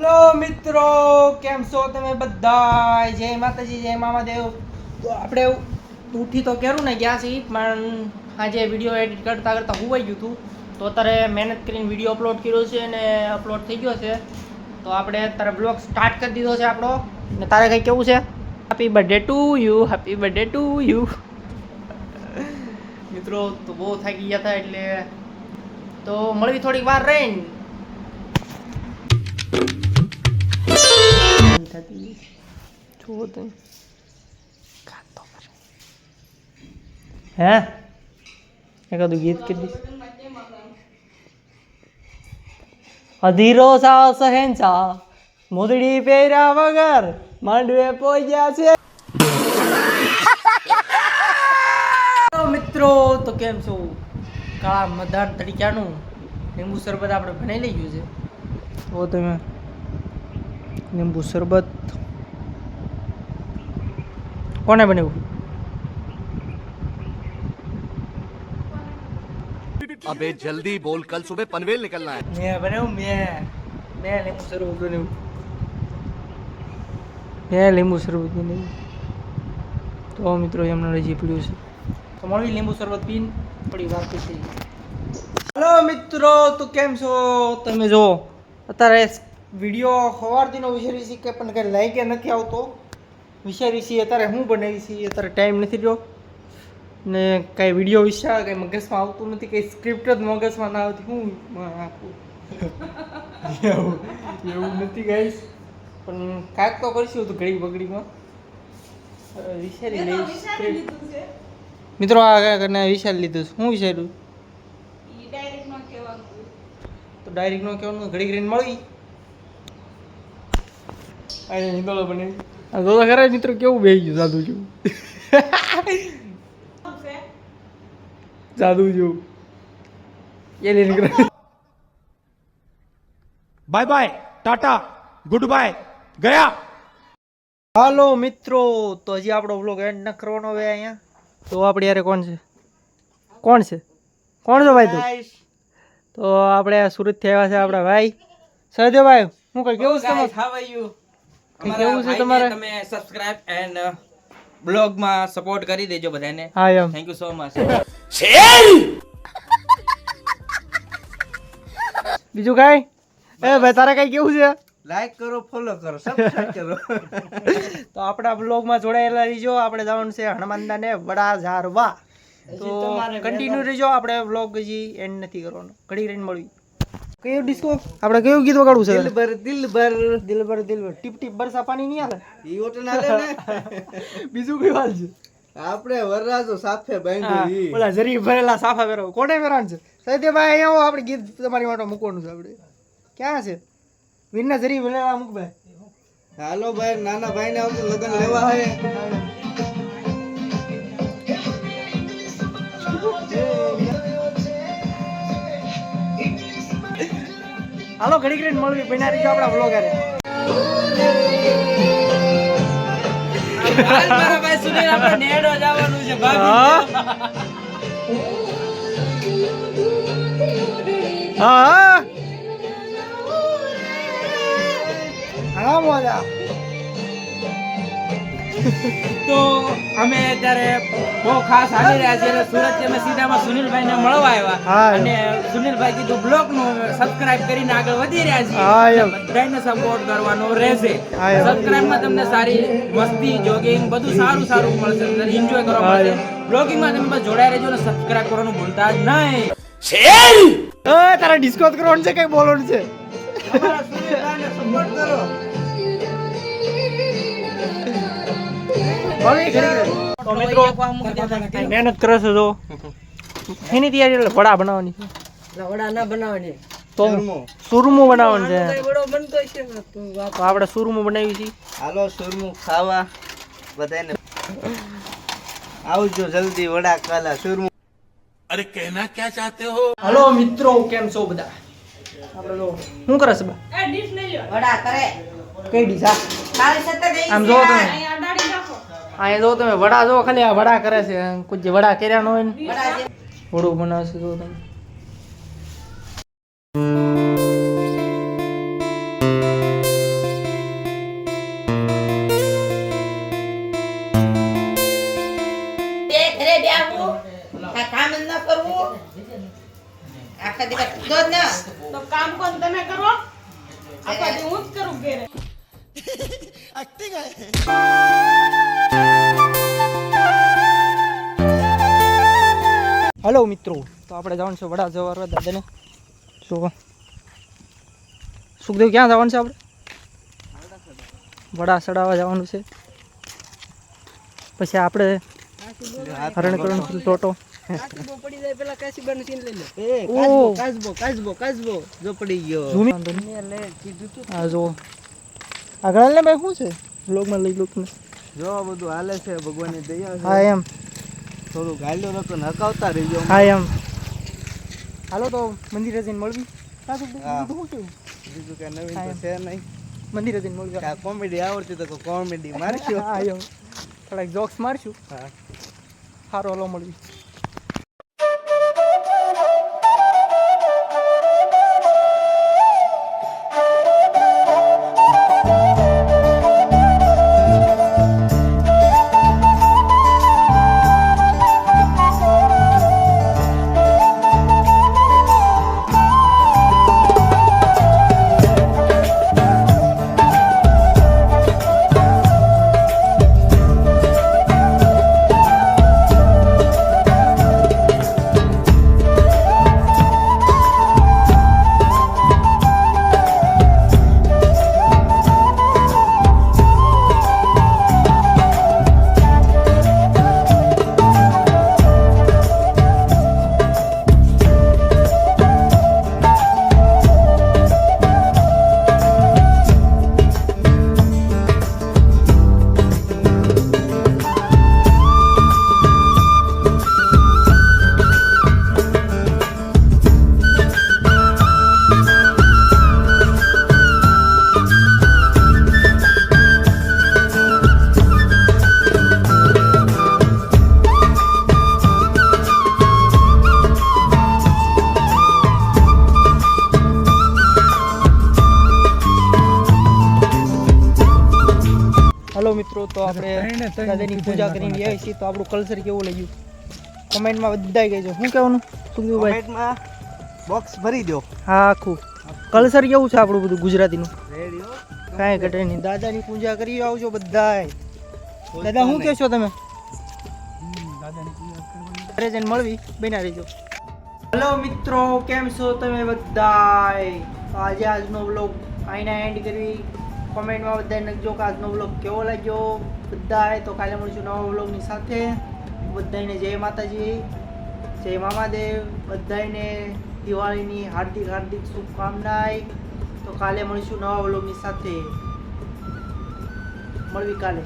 Hello મિત્રો, કેમ છો તમે બધા જય માતાજી, જય મામાદેવ તો આપણે ઉઠી તો કેરું ને ગયા છીએ, પણ આજે વીડિયો એડિટ કરતાં કરતાં હુવાઈ ગયું હતું તો અત્યારે મહેનત કરીને વીડિયો અપલોડ કર્યો છે અને અપલોડ થઈ ગયો છે. તો આપણે અત્યારે બ્લોગ સ્ટાર્ટ કરી દીધો છે આપણો. ને તારે કંઈ કેવું છે? Happy birthday to you happy birthday to you મિત્રો, તો બહુ થાકી ગયા હતા એટલે તો મળવી થોડીક વાર રહીને. થતી જુઓ તમે ખાતો હે એકાદું ગીત દઈશ અધીરો સાવ સહેનસા મોદડી પહેર્યા વગર માંડવે પહોંચ્યા છે મિત્રો. તો કેમ છો? કાળા મધાર તરીકાનું લીંબુ શરબત આપણે બનાવી લઈ ગયું છે. તો તમે. લીંબુ શરબત કોને બનાવ્યું अबे जल्दी बोल कल सुबह पनवेल निकलना है મેં બનાવ્યું મેં મેં લીંબુ શરબત બનાવ્યું મેં લીંબુ શરબત બનાવ્યું તો મિત્રો એમને રજી પડ્યું છે તો મળી લીંબુ શરબત પીને થોડી વાર પછી હલો મિત્રો તો કેમ છો તમે જો અત્યારે વીડિયો સવારથીનો વિચારી છીએ કે પણ કંઈ લાઈકે નથી આવતો. વિચારી છીએ અત્યારે હું બનાવી છીએ અત્યારે ટાઈમ નથી રહ્યો. ને કાંઈ વીડિયો વિશે કંઈ મગજમાં આવતું નથી કંઈ સ્ક્રિપ્ટ જ મગજમાં ના આવતી. હું આપું? એવું એવું નથી ગાઈશ પણ કાંઈક તો કરીશું તો ઘડી બગડીમાં. વિચારી લઈશ મિત્રો આ કરીને વિચારી લીધું છે. શું વિચાર્યું? તો ડાયરેક્ટ નો કહેવાનું ઘડી ઘડીને મળી. અહીંયા હિંદોળો બને તો ખરા મિત્રો કેવું બે ગયું જાદુ જેવું જાદુ જેવું એલિયન ગ્રહ bye bye tata goodbye ગયા હાલો મિત્રો. તો હજી આપણો વ્લોગ એન્ડ ન કરવાનો હવે અહીંયા. તો આપણે યારે કોણ છે? કોણ છે? કોણ છો ભાઈ તું? તો આપણે સુરતથી આવ્યા છે આપણા ભાઈ. સહદેવભાઈ હું કઈ કેવું છે તમારું? કેવું છે તમારે? તમે સબસ્ક્રાઇબ એન્ડ બ્લોગમાં સપોર્ટ કરી દેજો બધાને. હા એમ. થેન્ક યુ સો મચ બીજું કાઈ? એ ભાઈ તારે કઈ કેવું છે? લાઈક કરો ફોલો કરો સબસ્ક્રાઇબ કરો. તો આપણા બ્લોગમાં જોડાયેલા રહીજો. આપણે જવાનું છે હનુમાનદાને વડા ઝારવા. તો કન્ટિન્યુ રહેજો. આપણે બ્લોગ હજી એન્ડ નથી કરવાનો. ઘડી રહીને મળવી કયું ડિસ્કો આપણે કયું ગીત વગાડવું છે? દિલબર દિલબર. દિલબર દિલબર. ટીપ ટીપ બરસા પાણી નહીં આવે? ઈ ઓટ ના લે ને. બીજું કઈ વાત છે? આપણે વરરાજો સાથે બાંધી ઓલા જરી ભરેલા સાફા પહેરો. કોને પહેરવાનું છે? સત્યભાઈ અહીંયા આવો આપણે ગીત તમારી માટે મૂકવાનું છે આપણે. ક્યાં છે? વીરના જરી ભરેલા મૂક ભાઈ હાલો ભાઈ નાના ભાઈ ને આવતું લગન લેવા હે. હાલો ઘડી ઘડી મળવી બન્યા રહીજો આપણા બ્લોગ હારે મારા ભાઈ સુનિલ આપણે નેડો જવાનું છે હા હા. હા મોજા. તો અમે અત્યારે બહુ ખાસ આવી રહ્યા છીએ સુરત અમે સીધામાં સુનિલભાઈ ને મળવા આવ્યા. અને સુનિલભાઈ કીધું બ્લોગનું સબસ્ક્રાઇબ કરીને આગળ વધી રહ્યા છીએ. બધાને સપોર્ટ કરવાનો રહેશે. સબસ્ક્રાઇબમાં તમને સારી મસ્તી જોગિંગ બધું સારું સારું મળશે. એન્જોય કરવા મળશે. બ્લોગિંગમાં તમે જોડાઈ રહેજો અને સબસ્ક્રાઇબ કરવાનું ભૂલતા જ નહીં. એ તારા ડિસ્કસ કરવાનું છે કઈ બોલવાનું છે? support કરો. મહેનત કરે છે જો. એની તૈયારી એટલે વડા બનાવવાની વડા ના બનાવવાની. તો સુરમું બનાવવાનું આપણે સુરમું બનાવી છે. હાલો સુરમું ખાવા. બધાને આવજો જલ્દી વડા કાલા સુરમું અરે કહેના હલો મિત્રો કેમ છો બધા? શું કરે આમ જો તમે. અહીંયા જો તમે વડા જો ખાલી આ વડા કરે છે. કુછ વડા કર્યા ન હોય ને. વડું બનાવશે જો તમે. કામ કોણ તમે કરો? આખા દિવસ હું જ કરું ઘેરે. એક્ટિંગ હલો મિત્રો તો આપણે જવાનું છે વડા જવા દાદાને. જો સુખદેવ ક્યાં જવાનું છે આપણે? વડા સડાવવા જવાનું છે. પછી આપણે હરણકરણ ટોટો આગળ શું છે? બ્લોગમાં લઈ લો જો બધું હાલે છે ભગવાનની દયા હા એમ. થોડું ગાયલો નતો નકાવતા રહીજો હા એમ. હાલો તો મંદિરે જઈને મળવી. બીજું કઈ નવીન. છે નહીં. મંદિરે જઈને મળવી. કોમેડી આવડતી તો કોમેડી મારશું. હા એમ. થોડાક જોક્સ મારશું. હા. સારો હલો મળવી. મિત્રો તો આપણે દાદાની પૂજા કરીને આવ્યા છીએ તો આપણું કલ્ચર કેવું લાગ્યું? કોમેન્ટમાં બધાય કહેજો. શું કહેવાનું? સુખદેવભાઈ? કોમેન્ટમાં બોક્સ ભરી દો. હા આખું. કલ્ચર કેવું છે આપણું બધું ગુજરાતીનું? કાંઈ ઘટે નહીં. દાદાની પૂજા કરી આવજો બધાય. દાદા શું કહેશો તમે? ઘરે જઈને મળવી બન્યા રહેજો. હેલો મિત્રો કેમ છો તમે બધાય? આજે આજનો બ્લોગ આઈને એન્ડ કરવી કોમેન્ટમાં બધાને લખજો કે આજનો વ્લોગ કેવો લાગ્યો? બધાએ તો કાલે મળીશું નવા વ્લોગની સાથે. બધાને જય માતાજી, જય મામાદેવ બધાને દિવાળીની હાર્દિક હાર્દિક શુભકામનાય. તો કાલે મળીશું નવા વ્લોગની સાથે. મળવી કાલે.